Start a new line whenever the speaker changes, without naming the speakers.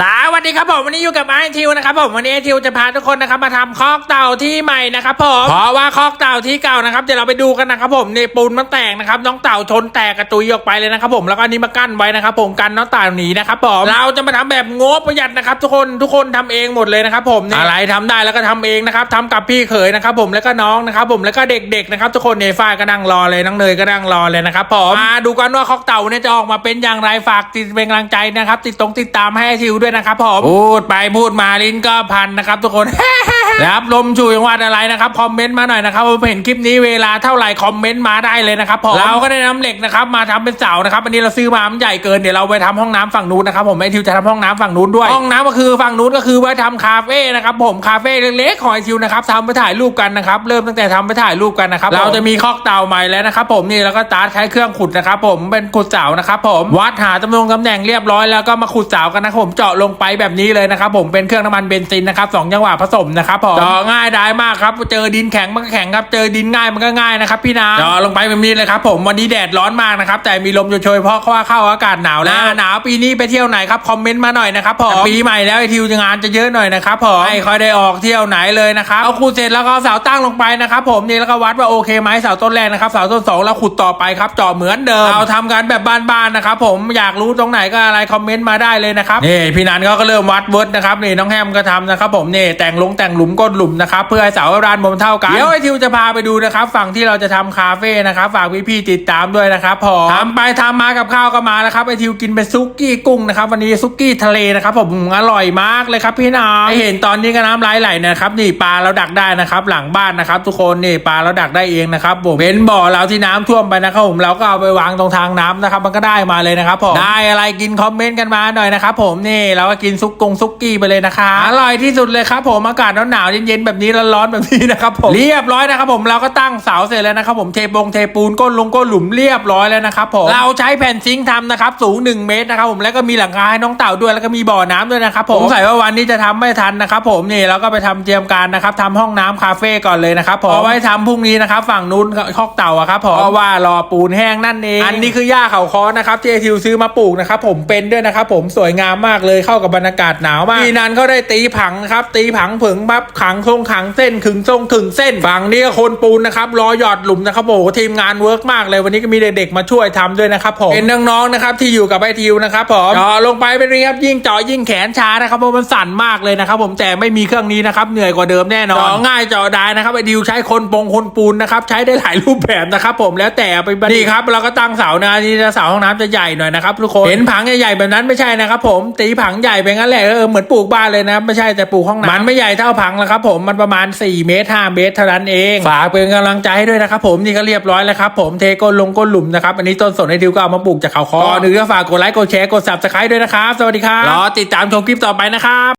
สวัสดีครับผมวันนี้อยู่กับไอทิวนะครับผมวันนี้ไอทิวจะพาทุกคนนะครับมาทำคอกเต่าที่ใหม่นะครับผมเพราะว่าคอกเต่าที่เก่านะครับเดี๋ยวเราไปดูกันนะครับผมนี่ปูนมันแตกนะครับน้องเต่าชนแตกกระตุยออกไปเลยนะครับผมแล้วก็อันนี้มากั้นไว้นะครับผมกันน้องเต่าหนีนะครับผมเราจะมาทำแบบงบประหยัดนะครับทุกคนทุกคนทำเองหมดเลยนะครับผมนี่อะไรทำได้แล้วก็ทำเองนะครับทำกับพี่เขยนะครับผมแล้วก็น้องนะครับผมแล้วก็เด็กๆนะครับทุกคนในฝ้ายก็นั่งรอเลยน้องเนยก็นั่งรอเลยนะครับผมมาดูกันว่าคอกเต่าเนี่ยจะออกมาเป็นอย่างไรฝากติดเป็นกำลังใจนะครับติดตรงติดตามให้ไอ้ทิวด้วยนะครับผมพูดไปพูดมาลิ้นก็พันนะครับทุกคน นะครับลมชูจังหวัดอะไรนะครับคอมเมนต์มาหน่อยนะครับผมเห็นคลิปนี้เวลาเท่าไหร่คอมเมนต์มาได้เลยนะครับผมเราก็ได้นำเหล็กนะครับมาทำเป็นเสานะครับอันนี้เราซื้อมามันใหญ่เกินเดี๋ยวเราไปทำห้องน้ำฝั่งนู้นนะครับผมไอทิวจะทำห้องน้ำฝั่งนู้นด้วยห้องน้ำก็คือฝั่งนู้นก็คือไว้ทำคาเฟ่นะครับผมคาเฟ่เล็กๆของไอทิวนะครับทำไปถ่ายรูปกันนะครับเริ่มตั้งแต่ทำไปถ่ายรูปกันนะครับเราจะมีคอกเต่าใหม่แล้วนะครับผมนี่แล้วก็ตาร์ทใช้เครื่องขุดนะครับผมเป็นขุดเสานะครับผมวัดหาจำนวนตำแหน่งเรียบร้อยแล้วก็มาขุดเสากันนะครับผมเจาะลงไปแบบนี้เลยนะครับผมเป็นเครื่องน้ำมันเบนซินนะครับสองจังหวะผสมนะครับผมเจาะง่ายได้มากครับ เจอดินแข็งมันก็แข็งครับ เจอดินง่ายมันก็ง่ายนะครับพี่นาเจาะลงไปแบบนี้เลยครับผมวันนี้แดดร้อนมากนะครับแต่มีลมโชยๆเพราะว่าเข้าอากาศหนาวแล้วหนาวปีนี้ไปเที่ยวไหนครับคอมเมนต์มาหน่อยนะครับผมปีใหม่แล้วไอทิวจะงานจะเยอะหน่อยนะครับผมไม่ค่อยได้ออกเที่ยวไหนเลยนะครับเอาขุดเสร็จแล้วก็เอาเสาตั้งลงไปนะครับผมนี่แล้วก็วัดว่าโอเคไหมเสาต้นแรกนะครับเสาต้นสองแล้วขุดต่อไปครับเจาะเหมือนเดิมเราทำกันแบบบ้านๆนะครับผมอยากรู้ตรงไหนก็อะไรคอมเมนต์มาได้เลยนะครับนี่พี่นันก็เริ่มวัดเวิร์ดนะครับนี่น้องแฮมก็ทำนะครับผมนี่แต่งลงแต่งหลุมก้นหลุมนะครับเพื่อให้เสาด้านบนเท่ากันเดี๋ยวไอทิวจะพาไปดูนะครับฝั่งที่เราจะทำคาเฟ่นะครับฝากพี่ๆติดตามด้วยนะครับผมทำไปทำมากับข้าวก็มาแล้วครับไอทิวกินเป็นซุกี้กุ้งนะครับวันนี้ซุกี้ทะเลนะครับผมอร่อยมากเลยครับพี่น้องเห็นตอนนี้ก็น้ำไหลไหลนะครับนี่ปลาเราดักได้นะครับหลังบ้านนะครับ ทุกคนนี่ปลาเราดักได้เองนะครับผมเป็นบ่อเราที่น้ำท่วมไปนะครับผมเราก็เอาไปวางตรงทางน้ำนะครับ มันก็ได้มาเลยนะครับผมได้อะไรกินคอมเมนต์กันมาหน่อยนะครับผมนี่เราก็กินซุกกงซุกกี้ไปเลยนะคะอร่อยที่สุดเลยครับผมอากาศหนาวๆเย็นๆแบบนี้ร้อนๆแบบนี้นะครับผมเรียบร้อยนะครับผมเราก็ตั้งเสาเสร็จแล้วนะครับผมเทปงเทปูนก้นลงก้นหลุมเรียบร้อยแล้วนะครับผมเราใช้แผ่นซิงค์ทำนะครับสูง 1 เมตรนะครับผมแล้วก็มีหลังคาให้น้องเต่าด้วยแล้วก็มีบ่อน้ำด้วยนะครับผมสงสัยว่าวันนี้จะทำไม่ทันนะครับผมนี่เราก็ไปทำเตรียมการนะครับทำห้องน้ำคาเฟ่ก่อนเลยนะครับผมเอาไว้ทำพรุ่งนี้นะครับฝั่งนู้นคอกเต่าอะครับผมเพราะว่ารอปูนแห้งนั่นเองอันนี้คือหญ้าเขาคอนะครับที่ไอทิวซื้อมาปลูกนะครับผมเป็นด้วยนะครับผมสวยงามมากเลยเข้ากับบรรยากาศหนาวมากพี่นันก็ได้ตีผังครับตีผังผึ่งบับขังทรงขังเส้นขึงทรงขึงเส้นฝั่งนี้ก็คนปูนนะครับรอหยอดหลุมนะครับโอ้ทีมงานเวิร์กมากเลยวันนี้ก็มีเด็กๆมาช่วยทำด้วยนะครับผมเป็นน้องๆนะครับที่อยู่กับไอทิวนะครับผมเจาะลงไปเป็นนี้ครับยิ่งเจาะยิ่งแขนช้านะครับเพราะมันสั่นมากเลยนะครับผมแต่ไม่มีเครื่องนี้นะครับเหนื่อยกว่าเดิมแน่นอนเจาะง่ายเจาะได้นะครับไอทิวใช้คนปงคนปูนนะครับใช้ได้หลายรูปแบบนะครับผมแล้วแต่ไปบันนี่ครับเราก็ตั้งเสานะนี่เสาห้องน้ำจะใหญ่หน่อยนะครับทุกคนเห็นผังใหญ่ๆแบบนั้นไม่ใช่นะครับผมตีผังใหญ่ไปงั้นแหละเออเหมือนปลูกบ้านเลยนะไม่ใช่แต่ปลูกห้องน้ำมันไม่ใหญ่เท่าผังแล้วครับผมมันประมาณ 4 เมตร5เมตรเท่านั้นเอง ฝากเป็นกำลังใจให้ด้วยนะครับผมนี่ก็เรียบร้อยแล้วครับผมเทก้นลงก้นหลุมนะครับอันนี้ต้นสนในดิวก็เอามาปลูกจากเขาคอก่อนอื่นก็ฝากกดไลค์กดแชร์กด subscribe ด้วยนะครับ สวัสดีครับรอติดตามชมคลิปต่อไปนะครับ